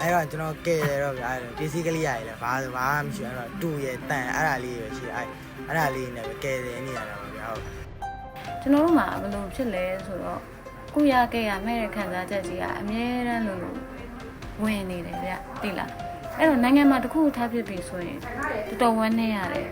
အဲ့တော့ကျွန်တော်ကဲရတော့ဗျာအဲ့ဒီစီကလေးရတယ်ဘာဘာမှမရှိအဲ့တော့တူရတန်အဲ့ဒါလေးပဲရှိအဲ့အဲ့ဒါလေးနဲ့ပဲကဲတယ်နေရတာပါဗျာဟုတ်ကျွန်တော်တို့မှာဘယ်လိုဖြစ်လဲဆိုတော့ကိုရခဲ့ရမဲ့တဲ့ခံစားချက်ကြီးကအမြဲတမ်းလို့လို့ဝင်နေတယ်ဗျသိလားအဲ့တော့နိုင်ငံမှာတစ်ခုထားဖြစ်ပြီဆိုရင်တော်တော်ဝမ်းနေရတယ်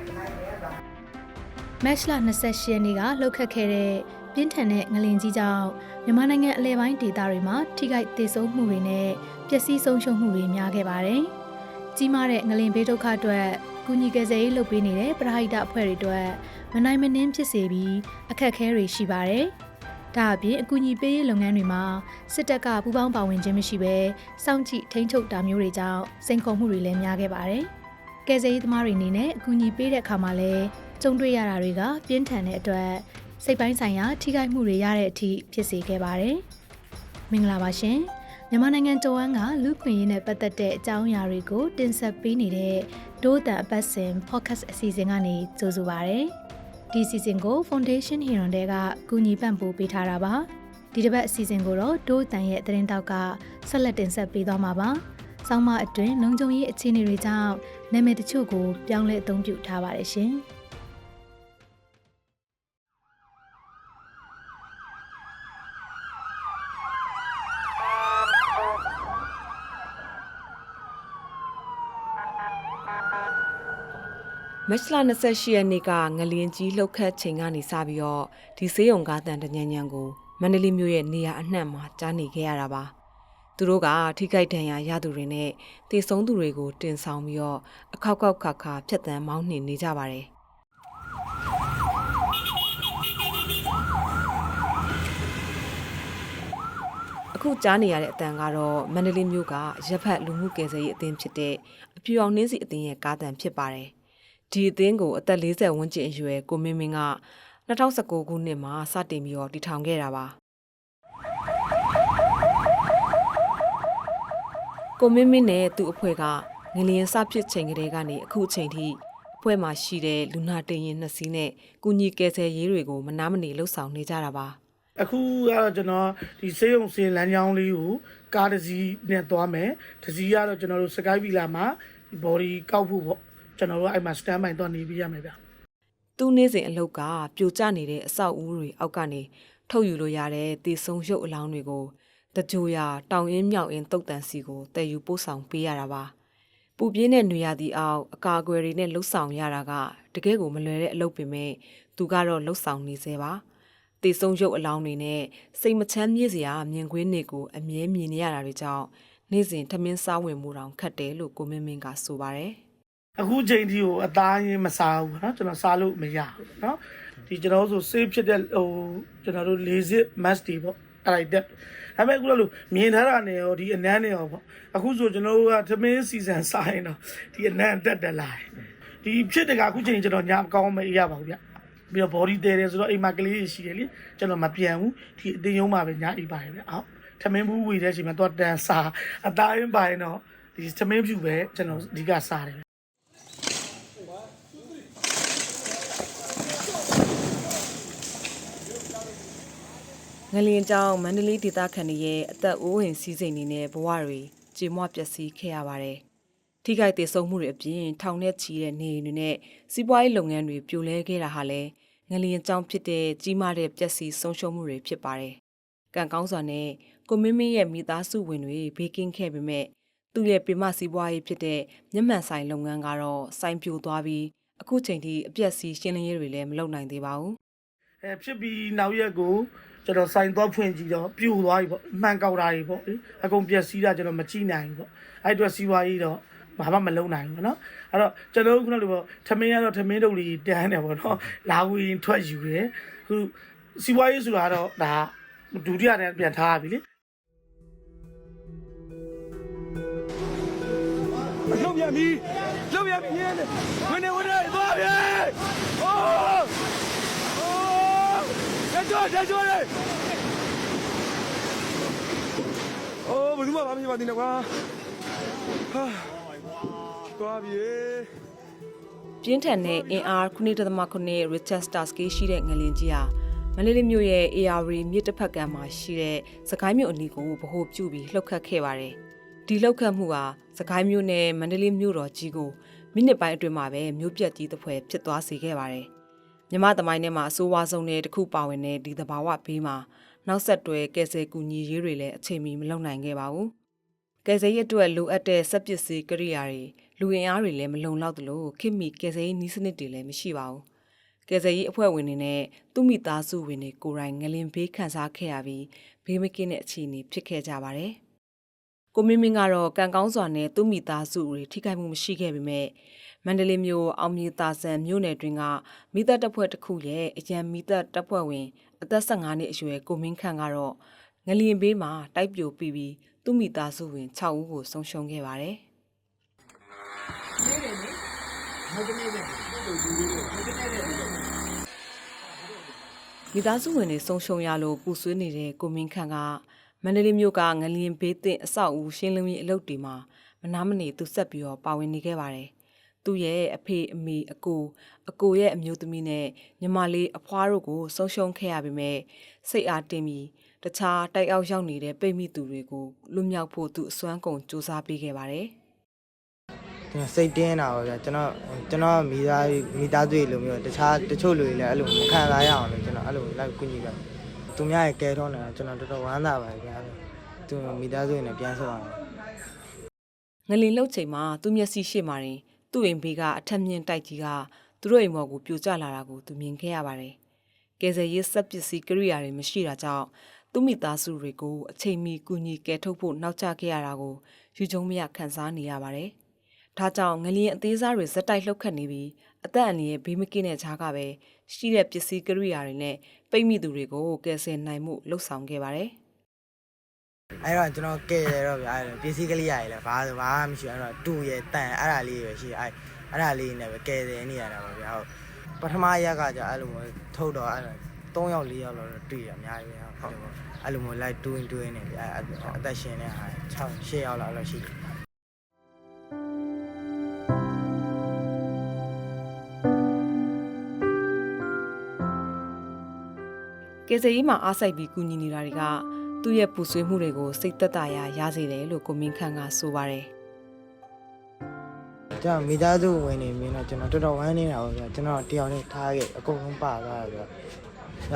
မတ်လ28ရက်နေ့ကလှုပ်ခတ်ခဲ့တဲ့ပြင်းထန်တဲ့ငလင်ကြီးကြောင့်မြန်မာနိုင်ငံအလဲပိုင်းဒေသတွေမှာထိခိုက်ဒေဆုံးမှုတွေနဲ့ပျက်စီးဆုံးရှုံးမှုတွေများခဲ့ပါတယ်။ကြီးမားတဲ့ငလင်ဘေးဒုက္ခအတွက်ကုညီကယ်ဆယ်ရေးလုပ်ပေးနေတဲ့ပရဟိတအဖွဲ့တွေအတွက်မနိုင်မနှင်းဖြစ်စေပြီးအခက်အခဲတွေရှိပါတယ်။ဒါအပြင်အကူအညီပေးရေးလုပ်ငန်းတွေမှာစစ်တပ်ကပူးပေါင်းပါဝင်ခြင်းမရှိဘဲစောင့်ကြည့်ထိန်းချုပ်တာမျိုးတွေကြောင့်စိန်ခေါ်မှုတွေလည်းများခဲ့ပါတယ်။ကယ်ဆယ်ရေးသမားတွေအနေနဲ့အကူအညီပေးတဲ့အခါမှာလည်း ကြုံတွေ့ရတာတွေက ပြင်းထန်တဲ့အတွက်စိတ်ပိုင်းဆိုင်ရာထိခိုက်မှုတွေရတဲ့အထိဖြစ်စေခဲ့ပါတယ်။မင်္ဂလာပါရှင်။မြန်မာနိုင်ငံတဝန်းကလူခွင့်ရေးနဲ့ပတ်သက်တဲ့အကြောင်းအရာတွေကိုတင်ဆက်ပေးနေတဲ့ဒိုးတန်အပတ်စဉ် podcast အစီအစဉ်ကနေကြိုဆိုပါရစေ။ဒီအစီအစဉ်ကို Foundation Hero တဲကကူညီပံ့ပိုးပေးထားတာပါ။ဒီတစ်ပတ်အစီအစဉ်ကိုတော့ဒိုးတန်ရဲ့သတင်းတောက်ကဆက်လက်တင်ဆက်ပေးသွားမှာပါ။ဆောင်းမအတွင်းလုံခြုံရေးအခြေအနေတွေကြောင့်နာမည်တချို့ကိုပြောင်းလဲအသုံးပြုထားပါတယ်ရှင်။ မတ်လ28ရက်နေ့ကငလျင်ကြီးလှုပ်ခတ်ချိန်ကနေစပြီးတော့ဒီဆေးရုံကားတန်တညံညံကိုမန္တလေးမြို့ရဲ့နေရာအနှံ့မှာကြားနေခဲ့ရတာပါသူတို့ကထိခိုက်ဒဏ်ရာရသူတွေနဲ့တည်ဆုံးသူတွေကိုတင်ဆောင်ပြီးတော့အခောက်ခောက်ခါခါဖြတ်တန်းမောင်းနှင်နေကြပါတယ်အခုကြားနေရတဲ့အတန်ကတော့မန္တလေးမြို့ကရပ်ဖက်လူမှုကယ်ဆယ်ရေးအသင်းဖြစ်တဲ့အဖြူအောင်နှင်းစီအသင်းရဲ့ကားတန်ဖြစ်ပါတယ်။ ဒီအသင်းကိုအသက်40ဝန်းကျင်အရွယ်ကိုမင်းမင်းက2019ခုနှစ်မှာစတင်ပြီးတော့တည်ထောင်ခဲ့တာပါ။ကိုမင်းမင်းနဲ့သူ့အဖွဲ့ကငလျင်စဖြစ်ချိန်ကလေးကနေအခုအချိန်ထိအဖွဲ့မှာရှိတဲ့လူနာတင်ရင်နှစ်စီးနဲ့ကုညီကယ်ဆယ်ရေးတွေကိုမနာမနေလှုပ်ဆောင်နေကြတာပါ။အခုကတော့ကျွန်တော်ဒီစေးရုံစင်လမ်းကြောင်းလေးကိုကားတစ်စီးနဲ့သွားမယ်တစ်စီးကတော့ကျွန်တော်တို့စကိုင်းဗီလာမှာ body ကောက်ဖို့ပေါ့ ကျွန်တော်တို့အဲ့မှာ stand by သွားနေပြရမယ်ဗျသူ့နေ့စဉ်အလုပ်ကပြိုကျနေတဲ့အဆောက်အဦတွေအောက်ကနေထုတ်ယူလို့ရတဲ့တည်ဆုံရုပ်အလောင်းတွေကိုတကြိုရာတောင်ရင်းမြောက်ရင်းတုတ်တန်စီကိုတည်ယူပို့ဆောင်ပေးရတာပါပူပြင်းတဲ့နေရာဒီအောက်အကာအကွယ်တွေနဲ့လှုပ်ဆောင်ရတာကတကယ်ကိုမလွယ်တဲ့အလုပ်ပင်မဲ့သူကတော့လှုပ်ဆောင်နေစေပါတည်ဆုံရုပ်အလောင်းတွေနဲ့စိတ်မချမ်းမြေ့စရာမြင်ကွင်းတွေကိုအမြဲမြင်နေရတာတွေကြောင့်နေ့စဉ်ထမင်းစားဝင်မှုတောင်ခတ်တယ်လို့ကိုမင်းမင်းကဆိုပါတယ် အခုချိန်ဒီကိုအသားရင်းမစားဘူးเนาะကျွန်တော်စားလို့မရဘူးเนาะဒီကျွန်တော်တို့ဆို save ဖြစ်တဲ့ဟိုကျွန်တော်တို့ lazy mask တွေပေါ့အဲ့ဒါတက်ဒါပေမဲ့အခုလို့မြင်ထားတာနဲ့ရောဒီအနမ်းနဲ့ရောပေါ့အခုဆိုကျွန်တော်တို့ကသမင်းစီဇန်စားရင်တော့ဒီအနမ်းတက်တက်လာတယ်ဒီဖြစ်တဲ့ကအခုချိန်ကျွန်တော်ညမကောင်းမရပါဘူးဗျပြီးတော့ body တဲတယ်ဆိုတော့အိမ်မှာကလေးတွေရှိတယ်လေကျွန်တော်မပြန်ဘူးဒီအတင်းယုံမှာပဲညအိပ်ပါတယ်ဗျဟုတ်သမင်းဘူးဝေတဲ့အချိန်မှာတော့တန်စားအသားရင်းပါရင်တော့ဒီသမင်းဖြူပဲကျွန်တော်အဓိကစားတယ် ငလျင်ကြောင့်မန္တလေးဒေသခံတွေရဲ့အသက်အိုးအိမ်စီးစိမ်တွေနဲ့ဘဝတွေကြေမွပျက်စီးခဲ့ရပါတယ်။ထိခိုက်ဒေဆုံးမှုတွေအပြင်ထောင်နဲ့ချီတဲ့နေအိမ်တွေနဲ့စီးပွားရေးလုပ်ငန်းတွေပြိုလဲခဲ့တာဟာလည်းငလျင်ကြောင့်ဖြစ်တဲ့ကြီးမားတဲ့ပျက်စီးဆုံးရှုံးမှုတွေဖြစ်ပါတယ်။ကံကောင်းစွာနဲ့ကိုမင်းမင်းရဲ့မိသားစုဝင်တွေဘေးကင်းခဲ့ပေမဲ့သူ့ရဲ့ပြမစီးပွားရေးဖြစ်တဲ့မျက်မှန်ဆိုင်လုပ်ငန်းကတော့စိုင်းပြိုသွားပြီးအခုချိန်ထိအပျက်စီးရှင်းလင်းရေးတွေလည်းမလုပ်နိုင်သေးပါဘူးအဲဖြစ်ပြီးနောက်ရက်ကို ကျွန်တော်စိုင်သွားဖွင့်ကြည့်တော့ပြိုသွားပြီပေါ့အမှန်ကောက်တာတွေပေါ့လေအကုန်ပျက်စီးတာကျွန်တော်မကြည့်နိုင်ဘူးပေါ့အဲ့အတွက်စီးပွားရေးတော့ဘာမှမလုပ်နိုင်ဘူးပေါ့နော်အဲ့တော့ကျွန်တော်တို့ခုနကလိုပေါ့ထမင်းကတော့ထမင်းတုပ်လေးတန်းတယ်ပေါ့နော်လာဝီရင်ထွက်ယူတယ်ခုစီးပွားရေးဆိုတာတော့ဒါဒုတိယနဲ့ပြန်ထားရပြီလေလှုပ်ပြန်ပြီလှုပ်ပြန်ပြီရင်းနေဝင်နေဝင်နေသွားပြီအိုးအိုး တက်ကြောတက်ကြောလေအိုးဘယ်သူမှမမြင်ပါသေးနဲ့ကွာဟာသွားပြီပြင်းထန်တဲ့အင်အား9.9 Richter Star scale ရှိတဲ့ငလင်ကြီးဟာမန္တလေးမြို့ရဲ့ AR မြစ်တစ်ဖက်ကမ်းမှာရှိတဲ့စကိုင်းမြို့အနီးကိုဗဟိုပြုပြီးလှုပ်ခတ်ခဲ့ပါတယ်။ဒီလှုပ်ခတ်မှုဟာစကိုင်းမြို့နဲ့မန္တလေးမြို့တော်ကြီးကိုမိနစ်ပိုင်းအတွင်းမှာပဲမြို့ပြက်ကြီးတစ်ဖွဲဖြစ်သွားစေခဲ့ပါတယ်။ မြမသမိုင်းထဲမှာအဆိုးဝါးဆုံးတဲ့တစ်ခုပါဝင်တဲ့ဒီသဘာဝဘေးမှာနောက်ဆက်တွဲကယ်ဆယ်ကူညီရေးတွေလည်းအချိန်မီမလုပ်နိုင်ခဲ့ပါဘူး။ကယ်ဆယ်ရေးအတွက်လိုအပ်တဲ့စက်ပစ္စည်းကိရိယာတွေလူအင်အားတွေလည်းမလုံလောက်သလိုခင်မီကယ်ဆယ်ရေးနည်းစနစ်တွေလည်းမရှိပါဘူး။ကယ်ဆယ်ရေးအဖွဲ့ဝင်တွေနဲ့သူ့မိသားစုဝင်တွေကိုယ်တိုင်ငလင်ဘေးခံစားခဲ့ရပြီးဘေးမကင်းတဲ့အခြေအနေဖြစ်ခဲ့ကြပါတယ်။ ကိုမင်းမင်းကတော့ကံကောင်းစွာနဲ့သူ့မိသားစုတွေထိခိုက်မှုမရှိခဲ့ပေမဲ့မန္တလေးမြို့အောင်မြေတာဆန်မြို့နယ်တွင်ကမိသက်တပ်ဖွဲ့တစ်ခုရဲ့အရန်မိသက်တပ်ဖွဲ့ဝင်အသက်15နှစ်အရွယ်ကိုမင်းခန့်ကတော့ငလျင်ဘေးမှာတိုက်ပြိုပြီးပြီးသူ့မိသားစုဝင်6ဦးကိုဆုံးရှုံးခဲ့ပါတယ်။မိသားစုဝင်တွေဆုံးရှုံးရလို့ပူဆွေးနေတဲ့ကိုမင်းခန့်က မန္တလေးမြို့ကငလျင်ဘေးသင့်အဆောက်အဦရှင်းလင်းရေးအလုပ်တွေမှာမနာမနေသူဆက်ပြီးတော့ပါဝင်နေခဲ့ပါတယ်။သူ့ရဲ့အဖေအမေအကိုအကိုရဲ့အမျိုးသမီးနဲ့ညီမလေးအဖွားတို့ကိုဆုံးရှုံးခဲ့ရပေမဲ့စိတ်အားတင်းပြီးတခြားတိုက်အောက်ရောက်နေတဲ့ပိတ်မိသူတွေကိုလွတ်မြောက်ဖို့သူအစွမ်းကုန်စူးစမ်းပေးခဲ့ပါတယ်။ကျွန်တော်စိတ်တင်းတာပါဗျာကျွန်တော်ကျွန်တော်မိသားမိသားစုလိုမျိုးတခြားတချို့လူတွေလည်းအဲ့လိုမခံစားရအောင်လို့ကျွန်တော်အဲ့လိုလိုက်ကူညီပါ သူများရဲ့ကဲထောနေတာကျွန်တော်တော်တော်ဝမ်းသာပါတယ်ဗျာသူမိသားစုနဲ့ပြန်ဆောင်အောင်ငလင်လှုပ်ချိန်မှာသူ့မျက်စိရှေ့မှာတင်သူ့အိမ်ဘေးကအထက်မြင့်တိုက်ကြီးကသူတို့အိမ်ပေါ်ကိုပြိုကျလာတာကိုသူမြင်ခဲ့ရပါတယ်။ကယ်ဆယ်ရေးစက်ပစ္စည်းကိရိယာတွေမရှိတာကြောင့်သူ့မိသားစုတွေကိုအချိန်မီကူညီကယ်ထုတ်ဖို့နောက်ကျခဲ့ရတာကိုယူကျုံမရခံစားနေရပါတယ်။ ဒါကြောင့်ငလျင်အသေးစားတွေဇက်တိုက်လှုပ်ခတ်နေပြီးအသက်အန္တရာယ်ဘေးမကင်းတဲ့ခြားကပဲရှိတဲ့ပစ္စည်းကိရိယာတွေနဲ့ပိတ်မိသူတွေကိုကယ်ဆယ်နိုင်မှုလှုပ်ဆောင်ခဲ့ပါတယ်။အဲ့တော့ကျွန်တော်ကဲတယ်တော့ဗျာအဲ့လိုပစ္စည်းကလေးရည်လဲဘာဘာမှမရှိဘူးအဲ့တော့တူရယ်တန်အဲ့ဒါလေးပဲရှိတယ်အဲ့အဲ့ဒါလေးနဲ့ပဲကဲတယ်နေရတာပါဗျာဟုတ်ပထမရက်ကじゃအဲ့လိုမျိုးထုတ်တော့အဲ့3ယောက်4ယောက်လောက်တော့တွေ့ရအများကြီးပဲဟုတ်အဲ့လိုမျိုးလိုက်တူရင်တူရင်နေဗျာအဲ့အသက်ရှင်တဲ့ဟာ6 6ယောက်လောက်ရှိတယ် ကယ်ဆယ်ရေးမှာအားစိုက်ပြီးကူညီနေတာတွေကသူ့ရဲ့ပူဆွေးမှုတွေကိုစိတ်သက်သာရာရစေတယ်လို့ကိုမင်းခန့်ကဆိုပါတယ်ကျွန်တော်မိသားစုဝင်နေမြင်တော့ကျွန်တော်တော်တော်ဝမ်းနေတာပါဗျာကျွန်တော်တယောက်နဲ့ထားခဲ့အကုန်လုံးပါသွားတယ်ဗျာ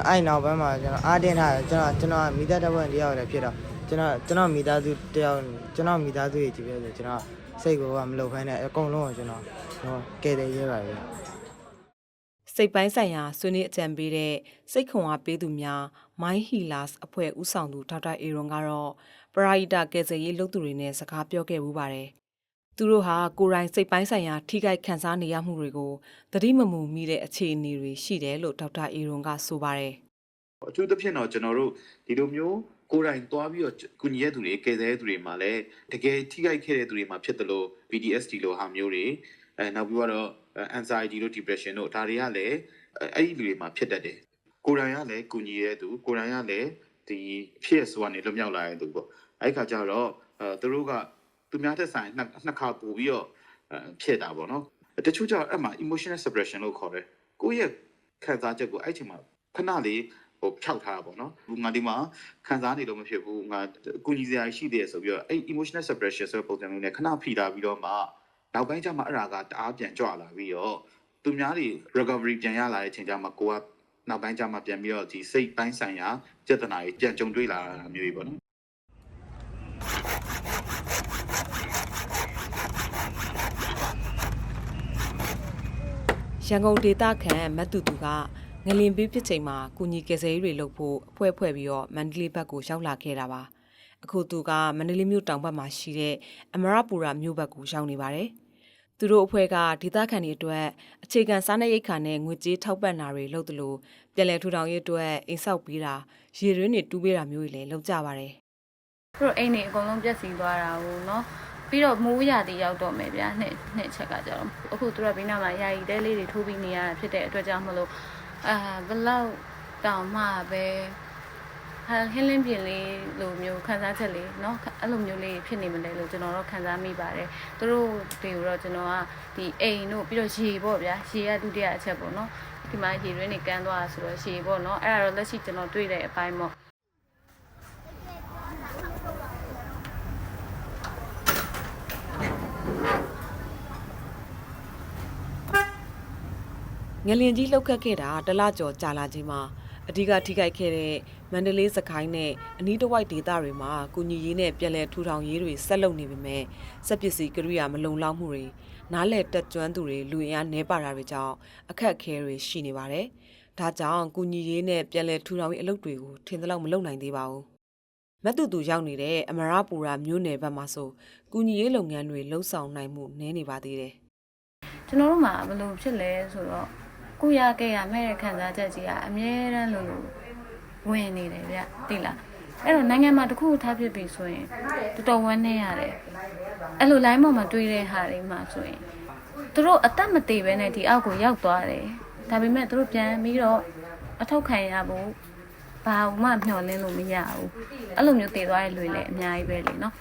အဲ့နောက်ပိုင်းမှာကျွန်တော်အားတင်းထားတယ်ကျွန်တော်ကျွန်တော်မိသားတပွဲတယောက်လည်းဖြစ်တော့ကျွန်တော်ကျွန်တော်မိသားစုတယောက်ကျွန်တော်မိသားစုရဲ့ကြည့်ပြဆိုကျွန်တော်စိတ်ကိုကမလုံခိုင်းနဲ့အကုန်လုံးကိုကျွန်တော်ကျွန်တော်ကဲတယ်ရဲပါဗျာ စိတ်ပိုင်းဆိုင်ရာဆွေးနွေးအကြံပေးတဲ့စိတ်ခွန်အားပေးသူများ My Healers အဖွဲ့ဦးဆောင်သူဒေါက်တာအေရွန်ကတော့ပရာဟိတကယ်ဆယ်ရေးလုပ်သူတွေနဲ့စကားပြောခဲ့မှုပါတယ်။သူတို့ဟာကိုယ်တိုင်စိတ်ပိုင်းဆိုင်ရာထိခိုက်ခံစားနေရမှုတွေကိုသတိမမူမိတဲ့အခြေအနေတွေရှိတယ်လို့ဒေါက်တာအေရွန်ကဆိုပါတယ်အထူးသဖြင့်တော့ကျွန်တော်တို့ဒီလိုမျိုးကိုယ်တိုင်သွားပြီးတော့ကုညီရတဲ့သူတွေကယ်ဆယ်တဲ့သူတွေမှာလည်းတကယ်ထိခိုက်ခဲ့တဲ့သူတွေမှာဖြစ်တယ်လို့ PTSD လို့ဟာမျိုးတွေအဲနောက်ပြီးတော့ anxiety တို့ depression တို့ဒါတွေကလည်းအဲ့ဒီလူတွေမှာဖြစ်တတ်တယ်ကိုယ်တိုင်ကလည်းကုညီရတဲ့သူကိုယ်တိုင်ကလည်းဒီဖြစ်ဆိုကနေလွတ်မြောက်လာတဲ့သူပေါ့အဲ့ခါကျတော့အဲသူတို့ကသူများသက်ဆိုင်နှစ်နှစ်ခါပို့ပြီးတော့ဖြစ်တာပေါ့နော်တချို့ကျတော့အဲ့မှာ emotional suppression လို့ခေါ်တယ်ကိုယ့်ရဲ့ခံစားချက်ကိုအဲ့ချိန်မှာခဏလေးဟိုဖြောက်ထားတာပေါ့နော်။ငါဒီမှာခံစားနေလို့မဖြစ်ဘူး။ငါအကူကြီးစရာရှိသေးတယ်ဆိုပြီးတော့အဲ့ emotional suppression ဆိုတဲ့ပုံစံမျိုးနဲ့ခဏဖိထားပြီးတော့မှ နောက်ပိုင်းကျမှအဲ့ဒါကတအားပြန်ကြွလာပြီးတော့သူများတွေ recovery ပြန်ရလာတဲ့အချိန်ကျမှကိုကနောက်ပိုင်းကျမှပြန်ပြီးတော့ဒီစိတ်ပိုင်းဆိုင်ရာကြက်တနာကြီးပြန်ကြုံတွေ့လာတာမျိုးကြီးပေါ့နော်။ရန်ကုန်ဒေသခံမတ်တူတူကငလင်ပေးဖြစ်ချိန်မှာကုညီကယ်ဆယ်ရေးတွေလုပ်ဖို့အဖွဲ့ဖွဲ့ပြီးတော့မန္တလေးဘက်ကိုရောက်လာခဲ့တာပါ။အခုသူကမန္တလေးမြို့တောင်ဘက်မှာရှိတဲ့အမရပူရာမြို့ဘက်ကိုရောက်နေပါတယ်။ သူတို့အဖွဲ့ကဒေသခံတွေအတွက်အခြေခံစားနပ်ရိက္ခာနဲ့ငွေကြေးထောက်ပံ့တာတွေလုပ်သလိုပြည်လဲထူထောင်ရေးအတွက်အိမ်ဆောက်ပေးတာရေရင်းတွေတူးပေးတာမျိုးတွေလည်းလုပ်ကြပါတယ်သူတို့အိမ်တွေအကုန်လုံးပြက်စီးသွားတာဟိုနော်ပြီးတော့မိုးရသည်ရောက်တော့မယ်ဗျာနှစ်နှစ်ချက်ကကြတော့အခုသူတို့ကဘေးနားမှာယာယီတဲလေးတွေထိုးပြီးနေရတာဖြစ်တဲ့အတွက်ကြောင့်မလို့အာဘလောက်တောင်မှပဲ ဟာဟင်းလင်းပြင်လေးလိုမျိုးခန်းစားချက်လေးเนาะအဲ့လိုမျိုးလေးဖြစ်နေမလဲလို့ကျွန်တော်တော့ခံစားမိပါတယ်သူတို့တွေကိုတော့ကျွန်တော်ကဒီအိမ်တို့ပြီးတော့ရေပေါ့ဗျာရေကဒုတိယအချက်ပေါ့เนาะ ဒီမှာရေရင်းနေကန်းသွားတာဆိုတော့ရှည်ပေါ့နော်အဲ့ဒါတော့လက်ရှိကျွန်တော်တွေ့တဲ့အပိုင်းပေါ့ ငလင်ကြီးလှုပ်ခတ်ခဲ့တာတလကျော်ကြာလာခြင်းမှာအဓိကထိခိုက်ခဲ့တဲ့ မန္တလေးစကိုင်းနဲ့အနီးတစ်ဝိုက်ဒေသတွေမှာကုညီရေးနဲ့ပြည်လဲထူထောင်ရေးတွေဆက်လုပ်နေပေမဲ့စက်ပစ္စည်းကရိယာမလုံလောက်မှုတွေနားလည်တက်ကျွမ်းသူတွေလူအင်အားနှဲပါတာတွေကြောင့်အခက်အခဲတွေရှိနေပါတယ်။ဒါကြောင့်ကုညီရေးနဲ့ပြည်လဲထူထောင်ရေးအလုပ်တွေကိုထင်သလောက်မလုပ်နိုင်သေးပါဘူး။မတ်တူတူရောက်နေတဲ့အမရပူရာမြို့နယ်ဘက်မှာဆိုကုညီရေးလုပ်ငန်းတွေလှုပ်ဆောင်နိုင်မှုနည်းနေပါသေးတယ်။ကျွန်တော်တို့မှာဘယ်လိုဖြစ်လဲဆိုတော့ကိုရခဲ့ရမဲ့တဲ့ခံစားချက်ကြီးကအမြဲတမ်းလို့လို့ ဝင်နေတယ်ဗျသိလားအဲ့တော့နိုင်ငံမှာတစ်ခုထားဖြစ်ပြီဆိုရင်တော်တော်ဝမ်းနည်းရတယ်အဲ့လို line ပေါ်မှာတွေ့တဲ့ဟာတွေမှာဆိုရင်သူတို့အသက်မသေးပဲနဲ့ဒီအောက်ကိုရောက်သွားတယ်ဒါပေမဲ့သူတို့ပြန်ပြီးတော့အထောက်ခံရဖို့ဘာမှမျှော်လင့်လို့မရဘူးအဲ့လိုမျိုးတည်သွားတဲ့လူတွေလည်းအများကြီးပဲလေနော်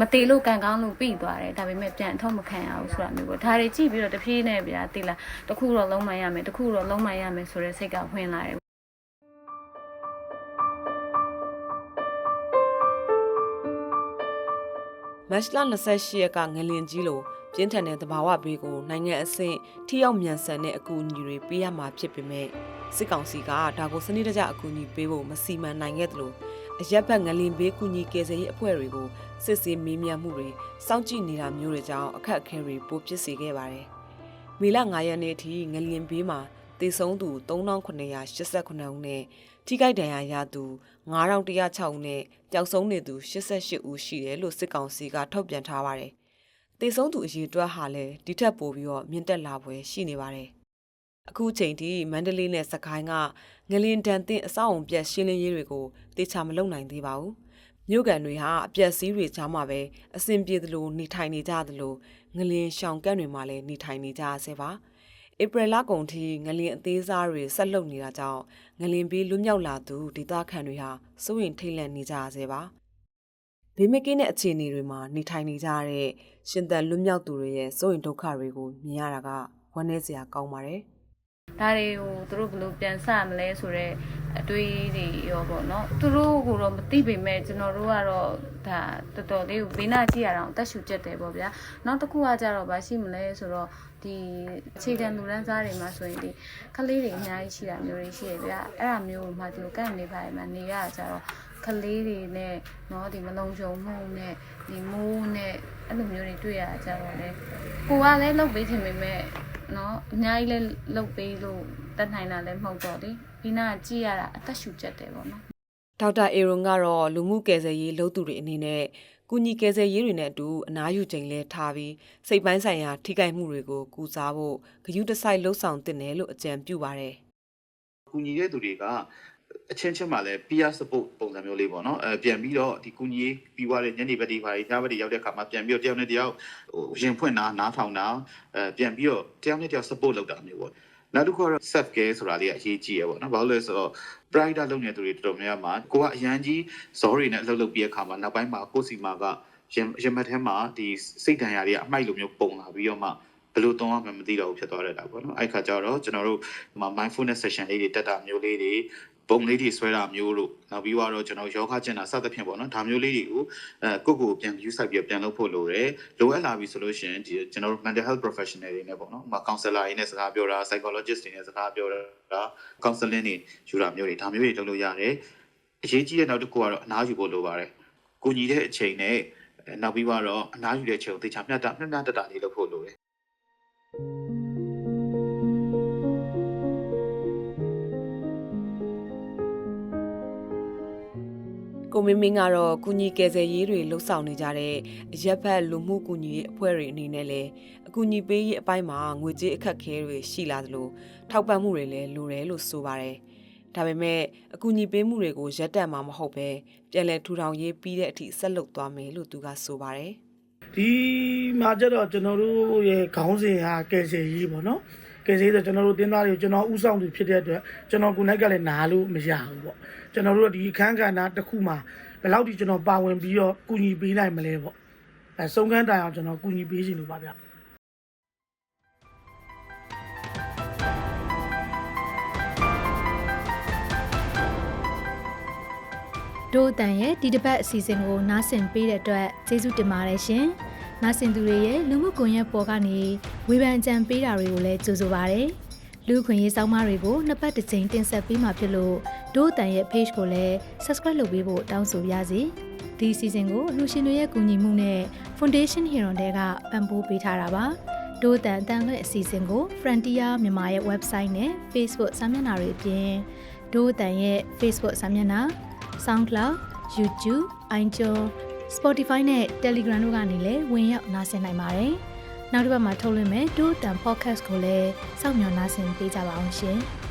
မတေလို့ကံကောင်းလို့ပြီးသွားတယ်ဒါပေမဲ့ပြန်အထောက်မခံရဘူးဆိုတာမျိုးပေါ့ဒါတွေကြည့်ပြီးတော့တဖြည်းနဲ့ဗျာတိလာတခုတော့လုံးမရမယ်တခုတော့လုံးမရမယ်ဆိုတဲ့စိတ်ကဝင်လာတယ် မတ်လ28ရက်ကငလင်ကြီးလိုပြင်းထန်တဲ့သဘာဝဘေးကိုနိုင်ငံအဆင့်ထိရောက်မြန်ဆန်တဲ့အကူအညီတွေပေးရမှာဖြစ်ပေမဲ့စစ်ကောင်စီကဒါကိုစနစ်တကျအကူအညီပေးဖို့မစီမံနိုင်ခဲ့သလိုအရက်ဘက်ငလင်ဘေးကူညီကယ်ဆယ်ရေးအဖွဲ့တွေကိုစစ်ဆေးမေးမြန်းမှုတွေစောင့်ကြည့်နေတာမျိုးတွေကြောင့်အခက်အခဲတွေပိုဖြစ်စေခဲ့ပါတယ်။မေလ9ရက်နေ့အထိငလင်ဘေးမှာ တေဆုံးသူ3989ဦးနဲ့ထိခိုက်ဒဏ်ရာရသူ9106ဦးနဲ့ပျောက်ဆုံးနေသူ88ဦးရှိတယ်လို့စစ်ကောင်စီကထုတ်ပြန်ထားပါတယ်။တေဆုံးသူအရေအတွက်ဟာလည်းဒီထက်ပိုပြီးတော့မြင့်တက်လာပွဲရှိနေပါတယ်။အခုချိန်ထိမန္တလေးနဲ့စကိုင်းကငလင်တန်တင်အဆောက်အုံပြက်ရှင်းလင်းရေးတွေကိုတေချာမလုပ်နိုင်သေးပါဘူး။မြို့ကန်တွေဟာအပြက်စီးတွေကြားမှာပဲအဆင်ပြေသလိုနေထိုင်နေကြသလိုငလင်ရှောင်ကန့်တွေမှာလည်းနေထိုင်နေကြရဆဲပါ။ ဧပြီလကုန်ထိငလင်အသေးစားတွေဆက်လုပ်နေတာကြောင့်ငလင်ဘေးလွတ်မြောက်လာသူဒေသခံတွေဟာစိုးရင်ထိတ်လန့်နေကြရဆဲပါဘေးမကင်းတဲ့အခြေအနေတွေမှာနေထိုင်နေကြတဲ့ရှင်သန်လွတ်မြောက်သူတွေရဲ့စိုးရင်ဒုက္ခတွေကိုမြင်ရတာကဝမ်းနည်းစရာကောင်းပါတယ်ဒါတွေကိုသူတို့ဘယ်လိုပြန်ဆမလဲဆိုတော့အတွေးတွေရောပေါ့နော်သူတို့ကတော့မသိပေမဲ့ကျွန်တော်တို့ကတော့ဒါတော်တော်လေးကိုဘေးနာကြည့်ရအောင်အသက်ရှူကျက်တယ်ပေါ့ဗျာနောက်တစ်ခုကကြတော့ဗာရှိမလဲဆိုတော့ ဒီအခြေခံလူရန်စားတွေမှာဆိုရင်ဒီကလေးတွေအများကြီးရှိတာမျိုးတွေရှိရဗျာအဲ့ဒါမျိုးမှဒီလိုကန့်နေပါရင်မှနေရကြတော့ကလေးတွေနဲ့เนาะဒီမလုံးချုံမှုနဲ့ဒီမိုးနဲ့အဲ့လိုမျိုးတွေတွေ့ရကြတော့လေကိုကလည်းလုပ်ပေးချင်ပေမဲ့ နော်အများကြီးလဲလုတ်ပေးလို့တတ်နိုင်တာလည်းမဟုတ်တော့လေဒီနာကကြည့်ရတာအသက်ရှူချက်တယ်ပေါ့နော် ဒေါက်တာအေရွန်ကတော့လူမှုကယ်ဆယ်ရေးလုပ်သူတွေအနေနဲ့ကုညီကယ်ဆယ်ရေးတွေနဲ့အတူအနားယူချိန်လဲထားပြီးစိတ်ပိုင်းဆိုင်ရာထိခိုက်မှုတွေကိုကုစားဖို့ဂရုတစိုက်လှုပ်ဆောင်တင်တယ်လို့အကြံပြုပါတယ်ကူညီတဲ့သူတွေကအချင်းချင်းမှလည်း peer support ပုံစံမျိုးလေးပေါ့နော်အဲပြန်ပြီးတော့ဒီကူညီရေးပြီးသွားတဲ့ညနေဘက်ဒီပါညဘက်ဒီရောက်တဲ့အခါမှာပြန်ပြီးတော့တယောက်နဲ့တယောက်ဟိုရင်ဖွင့်တာနားထောင်တာအဲပြန်ပြီးတော့တယောက်နဲ့တယောက် support လုပ်တာမျိုးပေါ့ နောက်တစ်ခုကတော့ self care ဆိုတာလေးကအရေးကြီးရပေါ့နော်ဘာလို့လဲဆိုတော့ pride လုပ်နေတဲ့သူတွေတော်တော်များများမှာကိုကအရန်ကြီးဇောတွေနဲ့အလုပ်လုပ်ပြီးတဲ့အခါမှာနောက်ပိုင်းမှာကိုယ်စီမာကရင်ရင်မက်ထဲမှာဒီစိတ်ဒဏ်ရာတွေကအမိုက်လိုမျိုးပုံလာပြီးတော့မှဘယ်လိုတုံးရမှမသိတော့ဘူးဖြစ်သွားရတာပေါ့နော်အဲ့ခါကျတော့ကျွန်တော်တို့ဟို mindfulness session လေးတွေတက်တာမျိုးလေးတွေ ပုံလေးတွေဆွဲတာမျိုးလို့နောက်ပြီးတော့ကျွန်တော်ယောဂကျင့်တာစသဖြင့်ပေါ့နော်ဒါမျိုးလေးတွေကိုအဲကိုယ့်ကိုယ်ပြန် view site ပြီးပြန်လုပ်ဖို့လိုတယ်လိုအပ်လာပြီဆိုလို့ရှိရင်ဒီကျွန်တော်တို့ mental health professional တွေနဲ့ပေါ့နော်ဟိုမှာ counselor တွေနဲ့စကားပြောတာ psychologist တွေနဲ့စကားပြောတာ counseling တွေယူတာမျိုးတွေဒါမျိုးတွေလုပ်လို့ရတယ်အရေးကြီးတဲ့နောက်တစ်ခုကတော့အနားယူဖို့လိုပါတယ်ကိုညီတဲ့အချိန်နဲ့နောက်ပြီးတော့အနားယူတဲ့အချိန်ကိုသေချာမျှတမျှမျှတတလေးလုပ်ဖို့လိုတယ် ကိုမင်းမင်းကတော့ကုညီကယ်ဆယ်ရေးတွေလှုပ်ဆောင်နေကြတဲ့အရက်ဖက်လူမှုကုညီရေးအဖွဲ့တွေအနေနဲ့လည်းအကူအညီပေးရေးအပိုင်းမှာငွေကြေးအခက်အခဲတွေရှိလာသလိုထောက်ပံ့မှုတွေလည်းလိုတယ်လို့ဆိုပါတယ်။ဒါပေမဲ့အကူအညီပေးမှုတွေကိုရပ်တန့်မှာမဟုတ်ပဲပြန်လည်ထူထောင်ရေးပြီးတဲ့အထိဆက်လုပ်သွားမယ်လို့သူကဆိုပါတယ်။ဒီမှာကျတော့ကျွန်တော်တို့ရဲ့ခေါင်းစဉ်ဟာကယ်ဆယ်ရေးပေါ့နော် ကယ်ဆေးဆိုကျွန်တော်တို့တင်းသားတွေကိုကျွန်တော်ဥဆောင်သူဖြစ်တဲ့အတွက်ကျွန်တော်ကိုယ်၌ကလည်းနားလို့မရဘူးပေါ့ကျွန်တော်တို့ဒီအခန်းကဏ္ဍတစ်ခုမှာဘယ်လောက်ဒီကျွန်တော်ပါဝင်ပြီးတော့ကူညီပေးနိုင်မလဲပေါ့အဲဆုံးခန်းတိုင်အောင်ကျွန်တော်ကူညီပေးရှင်လို့ပါဗျာတို့အတန်ရဲ့ဒီတစ်ပတ်အစီအစဉ်ကိုနားဆင်ပေးတဲ့အတွက်ကျေးဇူးတင်ပါတယ်ရှင်။ နားဆင်သူတွေရဲ့လူမှုကွန်ရက်ပေါ်ကနေဝေဖန်ကြံပေးတာတွေကိုလည်းကြိုဆိုပါရစေ။လူခွင့်ရေးစောင်းမတွေကိုနှစ်ပတ်တစ်ကြိမ်တင်ဆက်ပေးမှာဖြစ်လို့ဒို့အတန်ရဲ့ page ကိုလည်း subscribe လုပ်ပေးဖို့တောင်းဆိုပါရစေ။ဒီအစီအစဉ်ကိုအလူရှင်တွေရဲ့ကူညီမှုနဲ့ Foundation Hero တွေကပံ့ပိုးပေးထားတာပါ။ဒို့အတန်အတန်လွဲ့အစီအစဉ်ကို Frontier မြန်မာရဲ့ website နဲ့ Facebook စာမျက်နှာတွေအပြင်ဒို့အတန်ရဲ့ Facebook စာမျက်နှာ SoundCloud, YouTube, iTunes, Spotify နဲ့ Telegram တို့ကနေလည်းဝင်ရောက်နားဆင်နိုင်ပါတယ်။နောက်တစ်ပတ်မှာထုတ်လွှင့်မယ်ဒို့အတန် podcast ကိုလည်းစောင့်မျှော်နားဆင်ပေးကြပါအောင်ရှင်။